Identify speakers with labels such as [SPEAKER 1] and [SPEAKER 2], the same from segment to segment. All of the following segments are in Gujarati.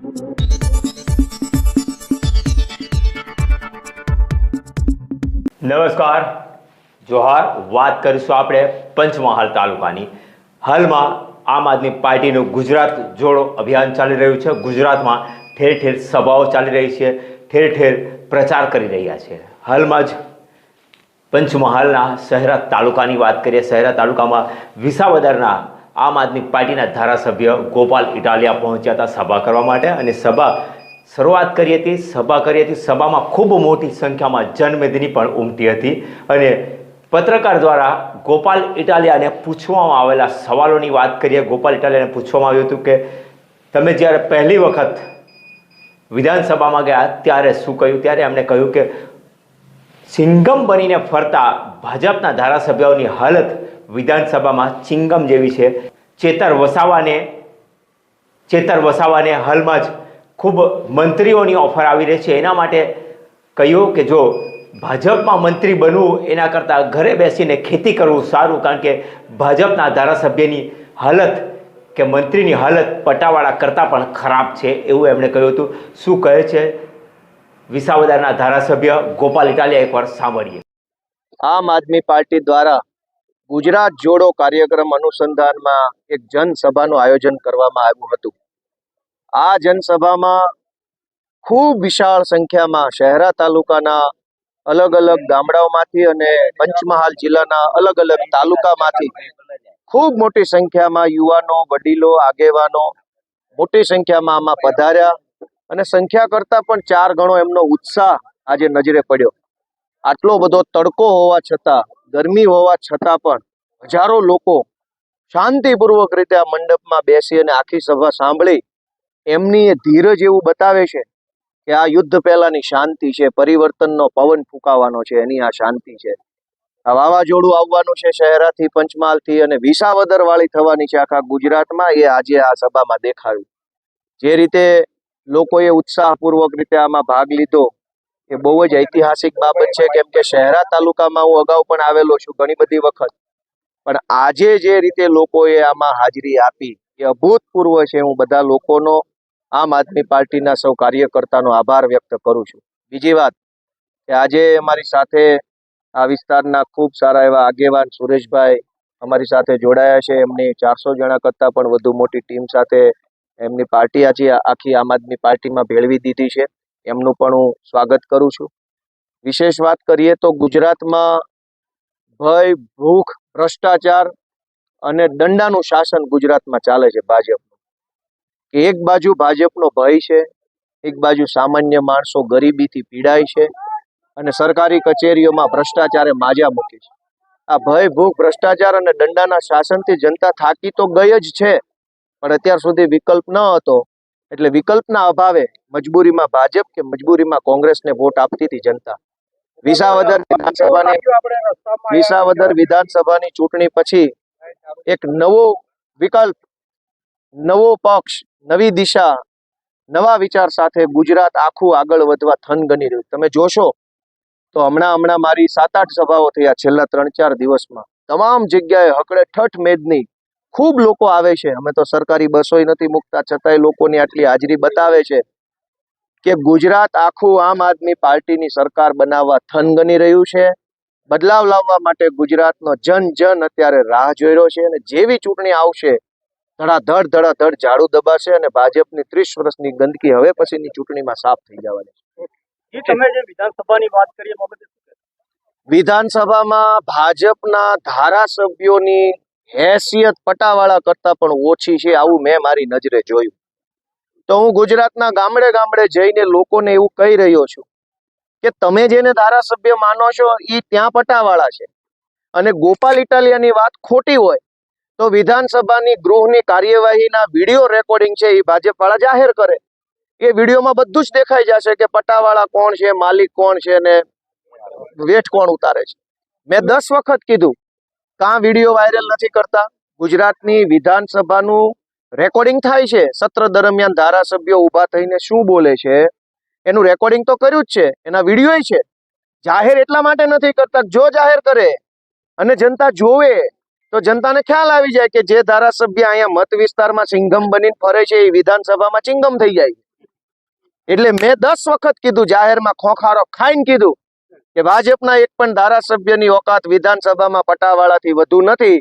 [SPEAKER 1] નમસ્કાર. જોહાર, વાત કરીશું આપણે પંચમહાલ તાલુકાની. હાલમાં આમ આદમી પાર્ટીનું ગુજરાત જોડો અભિયાન ચાલી રહ્યું છે. ગુજરાતમાં ઠેર ઠેર સભાઓ ચાલી રહી છે. ઠેર ઠેર પ્રચાર કરી રહ્યા છે. હાલમાં જ પંચમહાલના શહેરા તાલુકાની વાત કરીએ. શહેરા તાલુકામાં વિસાવદરના આમ આદમી પાર્ટીના ધારાસભ્ય ગોપાલ ઇટાલિયા પહોંચ્યા હતા સભા કરવા માટે અને સભા શરૂઆત કરી હતી. સભા કરી હતી. સભામાં ખૂબ મોટી સંખ્યામાં જનમેદની પણ ઉમટી હતી અને પત્રકાર દ્વારા ગોપાલ ઇટાલિયાને પૂછવામાં આવેલા સવાલોની વાત કરીએ. ગોપાલ ઇટાલિયાને પૂછવામાં આવ્યું હતું કે, તમે જ્યારે પહેલી વખત વિધાનસભામાં ગયા ત્યારે શું કહ્યું? ત્યારે એમણે કહ્યું કે ચિંગમ બનીને ફરતા ભાજપના ધારાસભ્યોની હાલત વિધાનસભામાં ચિંગમ જેવી છે. ચેતર વસાવાને ચેતર વસાવાને હાલમાં જ ખૂબ મંત્રીઓની ઓફર આવી રહી છે. એના માટે કહ્યું કે જો ભાજપમાં મંત્રી બનવું, એના કરતાં ઘરે બેસીને ખેતી કરવું સારું, કારણ કે ભાજપના ધારાસભ્યની હાલત કે મંત્રીની હાલત પટાવાળા કરતાં પણ ખરાબ છે એવું એમણે કહ્યું હતું. શું કહે છે? વિસાવદરના ધારાસભ્ય ગોપાલ ઇટાલિયા એકવાર સાંભળીએ.
[SPEAKER 2] આમ આદમી પાર્ટી દ્વારા ગુજરાત જોડો કાર્યક્રમ અનુસંધાનમાં એક જનસભાનું આયોજન કરવામાં આવ્યું હતું. આ જનસભામાં ખૂબ વિશાળ સંખ્યામાં શહેરા તાલુકાના અલગ અલગ ગામડાઓમાંથી અને પંચમહાલ જિલ્લાના અલગ અલગ તાલુકામાંથી ખૂબ મોટી સંખ્યામાં યુવાનો, વડીલો, આગેવાનો મોટી સંખ્યામાં આમાં પધાર્યા. અને સંખ્યા કરતાં પણ ચાર ગણો એમનો ઉત્સાહ આજે નજરે પડ્યો. આટલો બધો તડકો હોવા છતાં, ગરમી હોવા છતાં પણ હજારો લોકો શાંતિપૂર્વક રીતે આ મંડપમાં બેસી અને આખી સભા સાંભળી એમની એ ધીરજ એવું બતાવે છે કે આ યુદ્ધ પહેલાની શાંતિ છે, પરિવર્તનનો પવન ફૂંકાવાનો છે, એની આ શાંતિ છે. આ વાવાઝોડું આવવાનું છે શહેરાથી, પંચમહાલથી અને વિસાવદર વાળી થવાની છે આખા ગુજરાતમાં, એ આજે આ સભામાં દેખાયું. જે રીતે લોકોએ ઉત્સાહપૂર્વક રીતે આમાં ભાગ લીધો. એ બહુ જ ઐતિહાસિક બાબત છે, કેમ કે શહેરા તાલુકામાં હું અગાઉ પણ આવેલો છું ઘણી બધી વખત. પણ આજે જે રીતે લોકોએ આમાં હાજરી આપી, એ અભૂતપૂર્વ છે. હું બધા લોકોનો, આમ આદમી પાર્ટીના સૌ કાર્યકર્તાનો આભાર વ્યક્ત કરું છું. બીજી વાત કે આજે અમારી સાથે આ વિસ્તારના ખૂબ સારા એવા આગેવાન સુરેશભાઈ અમારી સાથે જોડાયા છે. એમની ચારસો જણા કરતાં પણ વધુ મોટી ટીમ સાથે એમની પાર્ટી આજે આખી આમ આદમી પાર્ટીમાં ભેળવી દીધી છે. એમનું પણ હું સ્વાગત કરું છું. વિશેષ વાત કરીએ તો ગુજરાતમાં ભય, ભૂખ, ભ્રષ્ટાચાર અને દંડાનું શાસન ગુજરાતમાં ચાલે છે ભાજપનું. કે એક બાજુ ભાજપનો ભય છે, એક બાજુ સામાન્ય માણસો ગરીબીથી પીડાય છે અને સરકારી કચેરીઓમાં ભ્રષ્ટાચારે માજા મૂકી છે. આ ભય, ભૂખ, ભ્રષ્ટાચાર અને દંડાના શાસનથી જનતા થાકી તો ગઈ જ છે. પણ અત્યાર સુધી વિકલ્પ ન હતો. એટલે વિકલ્પના અભાવે મજબૂરીમાં ભાજપ કે મજબૂરીમાં કોંગ્રેસને વોટ આપતી હતી જનતા. વિસાવદર વિધાનસભાની વિસાવદર વિધાનસભાની ચૂંટણી પછી એક નવો વિકલ્પ, નવો પક્ષ, નવી દિશા, નવા વિચાર સાથે ગુજરાત આખું આગળ વધવા થન ગણી રહ્યું. તમે જોશો તો હમણાં હમણાં મારી સાત આઠ સભાઓ થયા છેલ્લા ત્રણ ચાર દિવસમાં. તમામ જગ્યાએ હકડે ઠઠ મેદની ખૂબ લોકો આવે છે. અમે તો સરકારી બસોય નથી મૂકતા છતાંય લોકોની આટલી હાજરી બતાવે છે કે ગુજરાત આખું આમ આદમી પાર્ટીની સરકાર બનાવવા થનગની રહ્યું છે. બદલાવ લાવવા માટે ગુજરાતનો જન જન અત્યારે રાહ જોઈ રહ્યો છે અને જેવી ચૂંટણી આવશે ધડાધડ ધડાધડ ઝાડુ દબાશે અને ભાજપની ત્રીસ વર્ષની ગંદકી હવે પછીની ચૂંટણીમાં સાફ થઈ જવાની છે.
[SPEAKER 3] તમે જે વિધાનસભાની વાત કરી બાબતે
[SPEAKER 2] વિધાનસભામાં ભાજપના ધારાસભ્યોની હેસિયત પટાવાળા કરતા પણ ઓછી છે, આવું મેં મારી નજરે જોયું. તો હું ગુજરાતના ગામડે ગામડે જઈને લોકોને એવું કહી રહ્યો છું કે તમે જેને ધારાસભ્ય માનો છો એ ત્યાં પટાવાળા છે. અને ગોપાલ ઇટાલિયાની વાત ખોટી હોય, તો વિધાનસભાની ગૃહની કાર્યવાહીના વીડિયો રેકોર્ડિંગ છે એ ભાજપવાળા જાહેર કરે. એ વિડીયોમાં બધું જ દેખાઈ જશે કે પટાવાળા કોણ છે, માલિક કોણ છે ને વેઠ કોણ ઉતારે છે. મેં દસ વખત કીધું કાં વીડિયો વાયરલ નથી કરતા? ગુજરાતની વિધાનસભાનું રેકોર્ડિંગ થાય છે. સત્ર દરમિયાન ધારાસભ્યો ઊભા થઈને શું બોલે છે? એનું રેકોર્ડિંગ તો કર્યું જ છે. એના વીડિયો છે. જાહેર એટલા માટે નથી કરતા જો જાહેર કરે અને જનતા જોવે, તો જનતાને ખ્યાલ આવી જાય કે જે ધારાસભ્ય અહીંયા મત વિસ્તારમાં ચિંગમ બનીને ફરે છે, એ વિધાનસભામાં ચિંગમ થઈ જાય એટલે મેં દસ વખત કીધું, જાહેરમાં ખોખારો ખાઈને કીધું. કે ભાજપના એક પણ ધારાસભ્યની ઓકાત વિધાનસભામાં પટાવાળાથી વધુ નથી.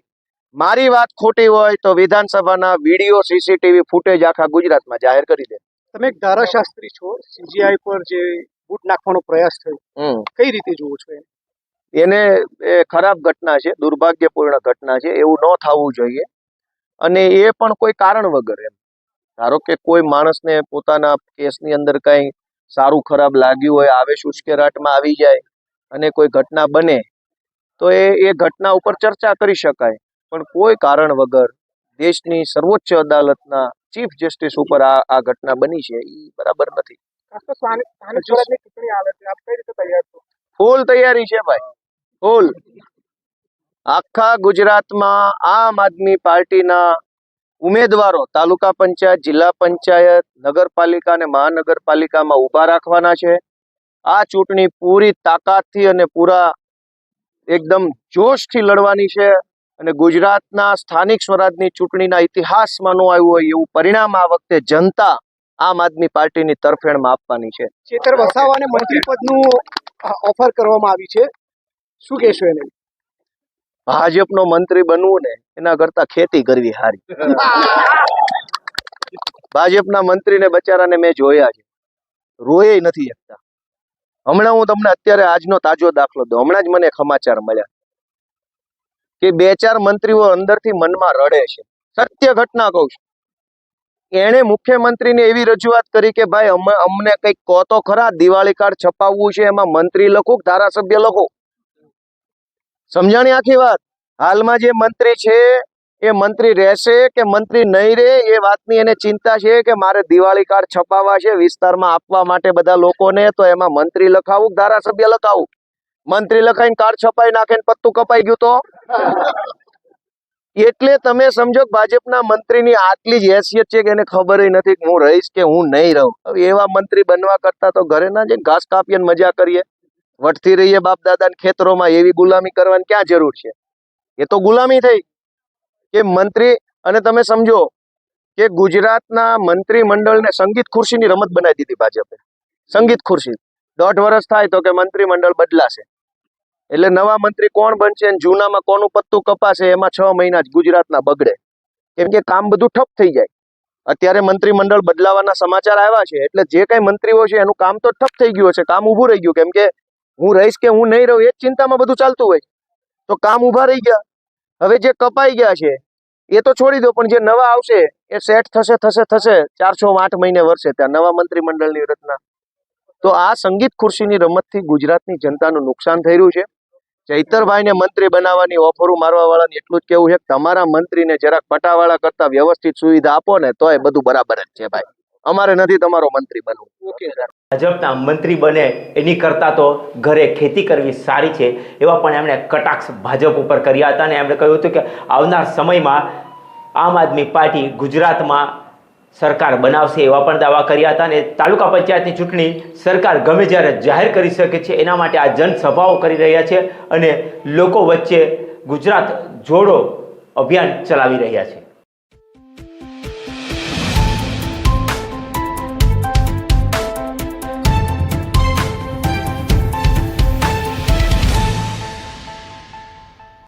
[SPEAKER 2] મારી વાત ખોટી હોય તો વિધાનસભાના વીડિયો સીસીટીવી ફૂટેજ આખા ગુજરાતમાં જાહેર કરી દે.
[SPEAKER 3] તમે એક ધારાશાસ્ત્રી છો સીજીઆઈ પર જે બૂટ નાખવાનો પ્રયાસ થયો કઈ રીતે જુઓ છો એને?
[SPEAKER 2] એ ખરાબ ઘટના છે દુર્ભાગ્યપૂર્ણ ઘટના છે એવું ન થવું જોઈએ. અને એ પણ કોઈ કારણ વગર એમ. ધારો કે કોઈ માણસને પોતાના કેસની અંદર કંઈ સારું ખરાબ લાગ્યું હોય આવેશ ઉશ્કેરાટમાં આવી જાય અને કોઈ ઘટના બને તો એ એ ઘટના ઉપર ચર્ચા કરી શકાય. પણ કોઈ કારણ વગર દેશની સર્વોચ્ચ અદાલતના ચીફ જસ્ટિસ ઉપર આ આ ઘટના બની છે એ બરાબર નથી. ફૂલ તૈયારી છે ભાઈ ફૂલ. આખા ગુજરાતમાં આમ આદમી પાર્ટીના ઉમેદવારો તાલુકા પંચાયત જિલ્લા પંચાયત નગરપાલિકા અને મહાનગરપાલિકામાં ઊભા રાખવાના છે. આ ચૂંટણી પૂરી તાકાતથી અને પૂરા એકદમ જોશથી લડવાની છે અને ગુજરાતના સ્થાનિક સ્વરાજની ચૂંટણીના ઇતિહાસમાં ન આવ્યું હોય એવું પરિણામ આ વખતે જનતા આમ આદમી પાર્ટીની તરફેણમાં આપવાની છે.
[SPEAKER 3] ચેતર વસાવાને મંત્રી પદનું ઓફર કરવામાં આવી છે. શું કહેશો એને?
[SPEAKER 2] ભાજપનો મંત્રી બનવું ને એના કરતા ખેતી કરવી સારી ભાજપના મંત્રીને બચારાને મેં જોયા છે. રોયે નથી શકતા. હમણાં હું તમને અત્યારે આજનો તાજો દાખલો દઉં. હમણાં જ મને સમાચાર મળ્યા. કે બે ચાર મંત્રીઓ અંદરથી મનમાં રડે છે. સત્ય ઘટના કહું છું. એણે મુખ્યમંત્રીને એવી રજૂઆત કરી કે, ભાઈ, અમ- અમને કંઈક કહો તો ખરા. દિવાળી કાર્ડ છપાવવું છે, એમાં મંત્રી લખો ધારાસભ્ય લખો? સમજાણી આખી વાત? હાલમાં જે મંત્રી છે એ મંત્રી રહેશે કે મંત્રી નહીં રહે, એ વાતની એને ચિંતા છે કે મારે દિવાળી કાર્ડ છપાવવા છે, વિસ્તારમાં આપવા માટે બધા લોકોને તો એમાં મંત્રી લખાવું ધારાસભ્ય લખાવું? મંત્રી લખાઈને કાર્ડ છપાઈ નાખે પત્તું કપાઈ ગયું તો? એટલે તમે સમજો ભાજપના મંત્રીની આટલી જ હેસિયત છે કે એને ખબર નથી કે હું રહીશ કે હું નહીં રહું. એવા મંત્રી બનવા કરતા તો ઘરે ના જઈને ઘાસ કાપીએ મજા કરીએ. વટતી રહીએ બાપ દાદાના ખેતરોમાં એવી ગુલામી કરવાની ક્યાં જરૂર છે? એ તો ગુલામી થઈ. કે મંત્રી, અને તમે સમજો કે ગુજરાતના મંત્રી મંડળને સંગીત ખુરશીની રમત બનાવી દીધી ભાજપે. સંગીત ખુરશી. દોઢ વર્ષ થાય તો કે મંત્રી મંડળ બદલાશે. એટલે નવા મંત્રી કોણ બનશે જૂનામાં કોનું પત્તું કપાશે એમાં છ મહિના જ ગુજરાતના બગડે. કેમ કે કામ બધું ઠપ થઈ જાય. અત્યારે મંત્રીમંડળ બદલાવાના સમાચાર આવ્યા છે, એટલે જે કઈ મંત્રીઓ છે એનું કામ તો ઠપ થઈ ગયું છે કામ ઊભું રહી ગયું. કેમ કે હું રહીશ કે હું નહીં રહું એ ચિંતામાં બધું ચાલતું હોય. તો કામ ઊભા રહી ગયા. હવે જે કપાઈ ગયા છે, એ તો છોડી દો, પણ જે નવા આવશે, એ સેટ થશે થશે થશે. ચારસો આઠ મહિને વર્ષે ત્યાં નવા મંત્રી મંડળની રચના. તો આ સંગીત ખુરશીની રમતથી ગુજરાતની જનતાનું નુકસાન થઈ રહ્યું છે. ચૈતરભાઈને મંત્રી બનાવવાની ઓફરો મારવા વાળાને એટલું જ કેવું છે તમારા મંત્રીને જરાક પટાવાળા કરતા વ્યવસ્થિત સુવિધા આપો ને, તોય બધું બરાબર જ છે ભાઈ. અમારે નથી તમારો મંત્રી બનવું.
[SPEAKER 1] ભાજપના મંત્રી બને એની કરતાં તો ઘરે ખેતી કરવી સારી છે, એવા પણ એમણે કટાક્ષ ભાજપ ઉપર કર્યા હતા અને એમણે કહ્યું હતું કે આવનાર સમયમાં આમ આદમી પાર્ટી ગુજરાતમાં સરકાર બનાવશે એવા પણ દાવા કર્યા હતા અને તાલુકા પંચાયતની ચૂંટણી સરકાર ગમે જ્યારે જાહેર કરી શકે છે, એના માટે આ જનસભાઓ કરી રહ્યા છે અને લોકો વચ્ચે ગુજરાત જોડો અભિયાન ચલાવી રહ્યા છે.